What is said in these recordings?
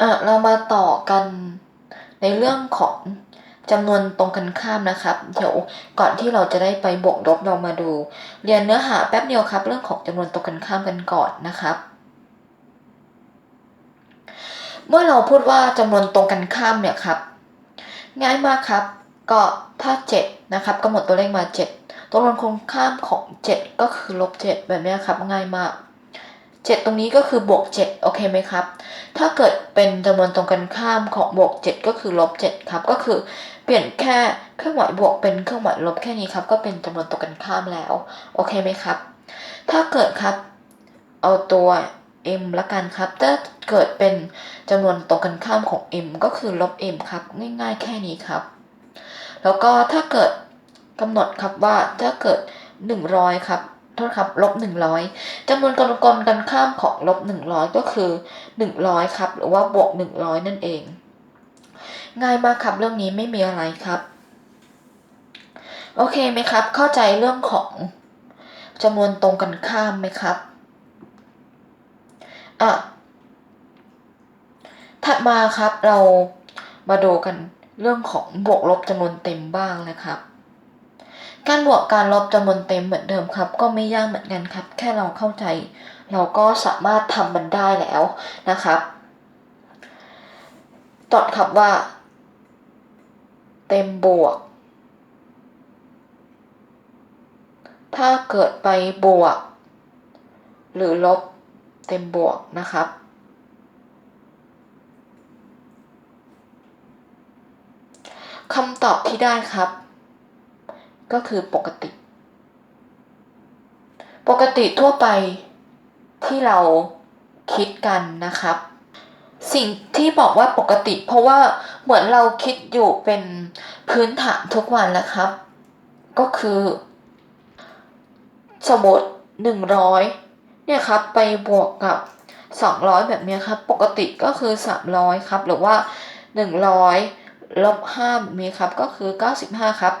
อะเรามาต่อกันในเรื่องของจำนวนตรงกันข้ามนะครับ เดี๋ยวก่อนที่เราจะได้ไปบวกลบเรามาดู เรียนเนื้อหาแป๊บเดียวครับ เรื่องของจำนวนตรงกันข้ามกันก่อนนะครับ เมื่อเราพูดว่าจำนวนตรงกันข้ามเนี่ยครับ ง่ายมากครับ ก็ถ้า 7 นะครับกำหนดตัวเลขมา 7 ตัวตรงข้ามของ 7 ก็คือลบ7แบบนี้ครับง่ายมาก 7 ตรงนี้ก็คือบวก 7 โอเคไหมครับ ถ้าเกิดเป็นจำนวนตรงกันข้ามของบวก 7 ก็คือลบ 7 ครับ ก็คือเปลี่ยนแค่เครื่องหมายบวกเป็นเครื่องหมายลบแค่นี้ครับ ก็เป็นจำนวนตรงกันข้ามแล้ว โอเคไหมครับ ถ้าเกิดครับ เอาตัว m ละกันครับ ถ้าเกิดเป็นจำนวนตรงกันข้ามของ m ก็คือลบ m ครับ ง่ายๆ แค่นี้ครับ แล้วก็ถ้าเกิดกำหนดครับว่าถ้าเกิด 100 ครับ โทษครับลบ100จำนวนกลกลกันข้ามของลบ100ก็คือ100ครับ หรือว่าบวก100นั่นเอง ง่ายมากครับเรื่องนี้ไม่มีอะไรครับ โอเคไหมครับ เข้าใจเรื่องของจำนวนตรงกันข้ามไหมครับอะถัดมาครับเรามาดูกันเรื่องของบวกลบจำนวนเต็มบ้างนะครับ การบวกการลบจำนวนเต็มเหมือนเดิมครับ ก็ไม่ยากเหมือนกันครับ แค่เราเข้าใจ เราก็สามารถทำมันได้แล้วนะครับจดครับว่า เต็มบวก ถ้าเกิดไปบวก หรือลบเต็มบวกนะครับคำตอบที่ได้ครับ ก็คือปกติ ปกติทั่วไปที่เราคิดกันนะครับ สิ่งที่บอกว่าปกติ เพราะว่าเหมือนเราคิดอยู่เป็นพื้นฐานทุกวันแล้วครับ ก็คือ สมมติหนึ่งร้อยเนี่ยครับไปบวกกับ 200 แบบนี้ครับ ปกติก็คือ 300 ครับ หรือว่า 100 ลบ5แบบนี้ครับก็คือ 95 ครับ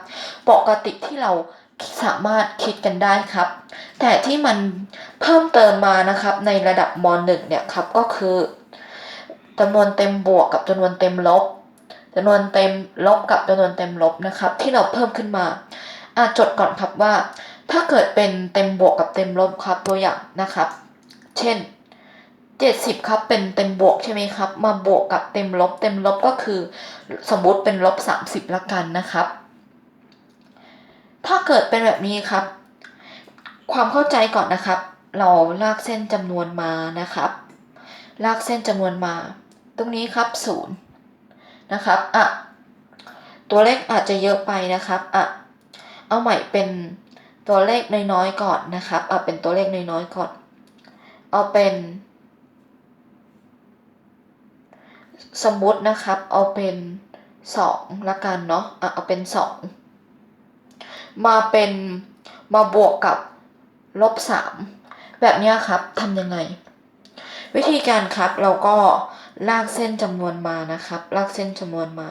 ปกติที่เราสามารถคิดกันได้ครับ แต่ที่มันเพิ่มเติมมานะครับ ในระดับม .1 เนี่ยครับก็คือจำนวนเต็มบวกกับจำนวนเต็มลบจำนวนเต็มลบกับจำนวนเต็มลบนะครับ ที่เราเพิ่มขึ้นมาอะจดก่อนครับว่า ถ้าเกิดเป็นเต็มบวกกับเต็มลบครับตัวอย่างนะครับ เช่น 70ครับเป็นเต็มบวกใช่ไหมครับ มาบวกกับเต็มลบ เต็มลบก็คือสมมติเป็นลบ30ละกันนะครับ ถ้าเกิดเป็นแบบนี้ครับ ความเข้าใจก่อนนะครับ เราลากเส้นจำนวนมานะครับ ลากเส้นจำนวนมา ตรงนี้ครับ0นะครับอะตัวเลขอาจจะเยอะไปนะครับอะเอาใหม่เป็นตัวเลขน้อยๆก่อนนะครับ เอาเป็นตัวเลขน้อยๆก่อน เอาเป็น สมมตินะครับ เอาเป็น2ละกันเนาะอะเอาเป็น2มาเป็นมาบวกกับลบ3แบบนี้ครับทำยังไง วิธีการครับเราก็ลากเส้นจำนวนมานะครับ ลากเส้นจำนวนมา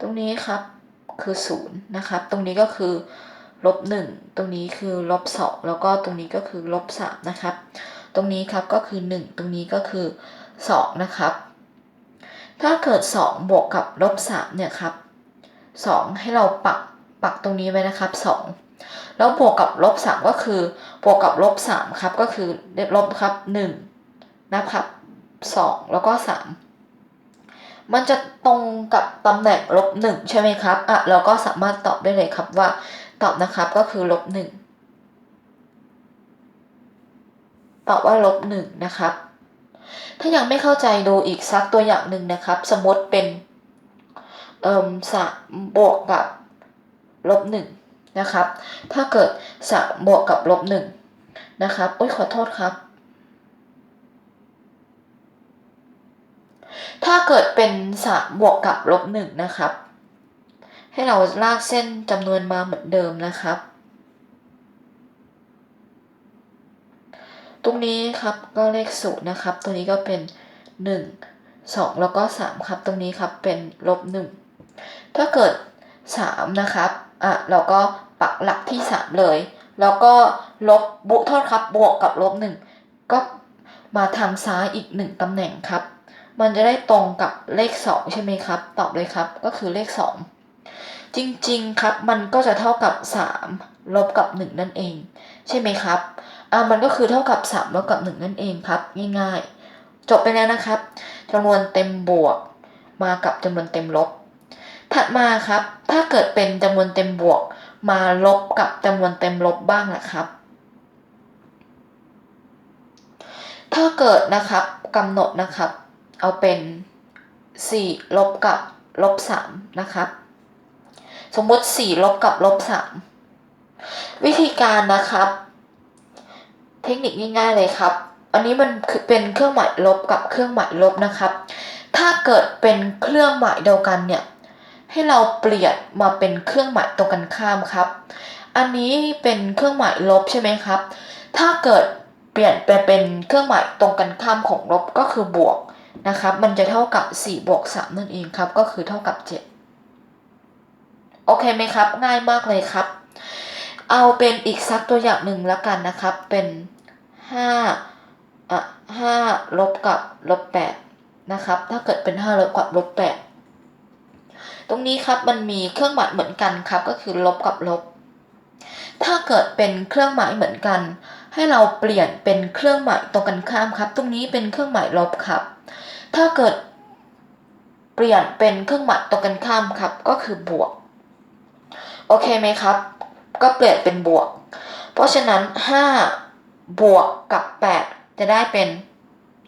ตรงนี้ครับคือ0นะครับ ตรงนี้ก็คือลบ1ตรงนี้คือลบ2แล้วก็ตรงนี้ก็คือลบ3นะครับ ตรงนี้ครับก็คือ1ตรงนี้ก็คือ 2 นะครับ ถ้าเกิด 2 บวกกับลบ3เนี่ยครับ 2 ให้เราปักปักตรงนี้ไว้นะครับ 2 แล้วบวกกับลบ3ก็คือ บวกกับลบ3ครับก็คือลบครับ 1 นะครับ 2 แล้วก็ 3 มันจะตรงกับตำแหน่งลบ1ใช่ไหมครับอะเราก็สามารถตอบได้เลยครับว่าตอบนะครับก็คือลบ1ตอบว่าลบ1นะครับ ถ้ายังไม่เข้าใจดูอีกสักตัวอย่างหนึ่งนะครับ สมมติเป็นเอ่อสามบวกกับลบหนึ่งนะครับ ถ้าเกิดสามบวกกับลบหนึ่งนะครับอุ้ยขอโทษครับ ถ้าเกิดเป็นสามบวกกับลบหนึ่งนะครับ ให้เราลากเส้นจำนวนมาเหมือนเดิมนะครับ ตรงนี้ครับก็เลขศูนย์นะครับ ตัวนี้ก็เป็น 1 2 แล้วก็ 3 ครับ ตรงนี้ครับเป็นลบ1ถ้าเกิด 3 นะครับอะเราก็ปักหลักที่ 3 เลย แล้วก็ลบบุโทษครับบวกกับลบ1ก็มาทางซ้ายอีก 1ตำแหน่งครับ มันจะได้ตรงกับเลขสองใช่ไหมครับ ตอบเลยครับก็คือเลขสองจริงๆครับมันก็จะเท่ากับสามลบกับหนึ่งนั่นเอง ใช่ไหมครับ อ่ามันก็คือเท่ากับสามลบกับหนึ่งนั่นเองครับ ง่ายๆ จบไปแล้วนะครับจำนวนเต็มบวก มากับจำนวนเต็มลบ ถัดมาครับ ถ้าเกิดเป็นจำนวนเต็มบวก มาลบกับจำนวนเต็มลบบ้างนะครับ ถ้าเกิดนะครับกำหนดนะครับ เอาเป็น 4 ลบกับลบ3นะครับ สมมติ 4 ลบกับลบ3วิธีการนะครับ เทคนิคง่ายๆเลยครับ อันนี้มันคือเป็นเครื่องหมายลบกับเครื่องหมายลบนะครับ ถ้าเกิดเป็นเครื่องหมายเดียวกันเนี่ยให้เราเปลี่ยนมาเป็นเครื่องหมายตรงกันข้ามครับ อันนี้เป็นเครื่องหมายลบใช่ไหมครับ ถ้าเกิดเปลี่ยนไปเป็นเครื่องหมายตรงกันข้ามของลบก็คือบวกนะครับ มันจะเท่ากับ4บวก3นั่นเองครับ ก็คือเท่ากับ 7 โอเคไหมครับ ง่ายมากเลยครับ เอาเป็นอีกสักตัวอย่างหนึ่งแล้วกันนะครับ เป็น 5อะ5ลบกับลบ8นะครับ ถ้าเกิดเป็น5ลบกับลบ8ตรงนี้ครับมันมีเครื่องหมายเหมือนกันครับ ก็คือลบกับลบ ถ้าเกิดเป็นเครื่องหมายเหมือนกัน ให้เราเปลี่ยนเป็นเครื่องหมายตรงกันข้ามครับ ตรงนี้เป็นเครื่องหมายลบครับ ถ้าเกิดเปลี่ยนเป็นเครื่องหมายตรงกันข้ามครับ ก็คือบวก โอเคไหมครับ ก็เปลี่ยนเป็นบวก เพราะฉะนั้น 5 บวกกับ 8 จะได้เป็น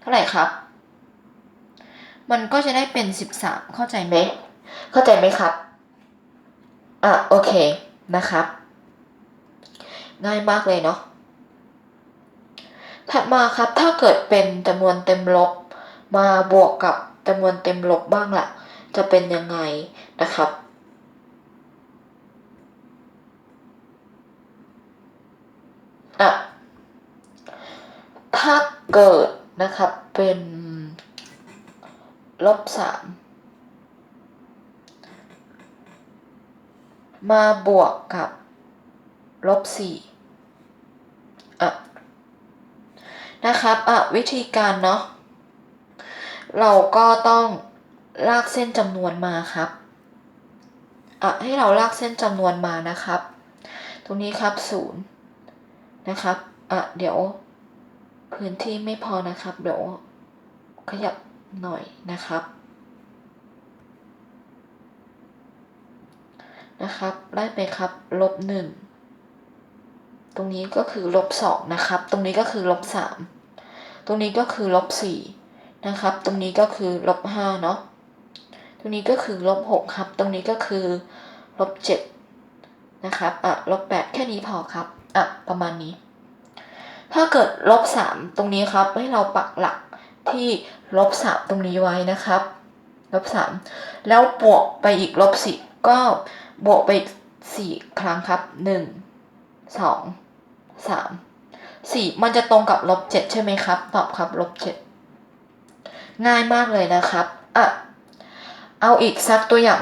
เท่าไหร่ครับ มันก็จะได้เป็น 13 เข้าใจไหม เข้าใจไหมครับ อะโอเคนะครับ ง่ายมากเลยเนาะ ถัดมาครับถ้าเกิดเป็นจำนวนเต็มลบ มาบวกกับจำนวนเต็มลบบ้างล่ะ จะเป็นยังไงนะครับอะ ถ้าเกิดนะครับเป็นลบสามมาบวกกับลบสี่อะนะครับอะวิธีการเนาะเราก็ต้องลากเส้นจำนวนมาครับอะให้เราลากเส้นจำนวนมานะครับ ตรงนี้ครับศูนย์นะครับอะเดี๋ยว พื้นที่ไม่พอนะครับ เดี๋ยวขยับหน่อยนะครับ นะครับไล่ไปครับลบหนึ่งตรงนี้ก็คือลบสองนะครับ ตรงนี้ก็คือลบสามตรงนี้ก็คือลบสี่นะครับ ตรงนี้ก็คือลบห้าเนาะตรงนี้ก็คือลบหกครับ ตรงนี้ก็คือลบเจ็ดนะครับอะลบแปดแค่นี้พอครับอะประมาณนี้ ถ้าเกิดลบสามตรงนี้ครับ ให้เราปักหลักที่ลบสามตรงนี้ไว้นะครับลบสามแล้วบวกไปอีกลบสี่ก็บวกไปสี่ครั้งครับหนึ่งสองสามสี่มันจะตรงกับลบเจ็ดใช่ไหมครับ ตอบครับลบเจ็ดง่ายมากเลยนะครับอะเอาอีกสักตัวอย่าง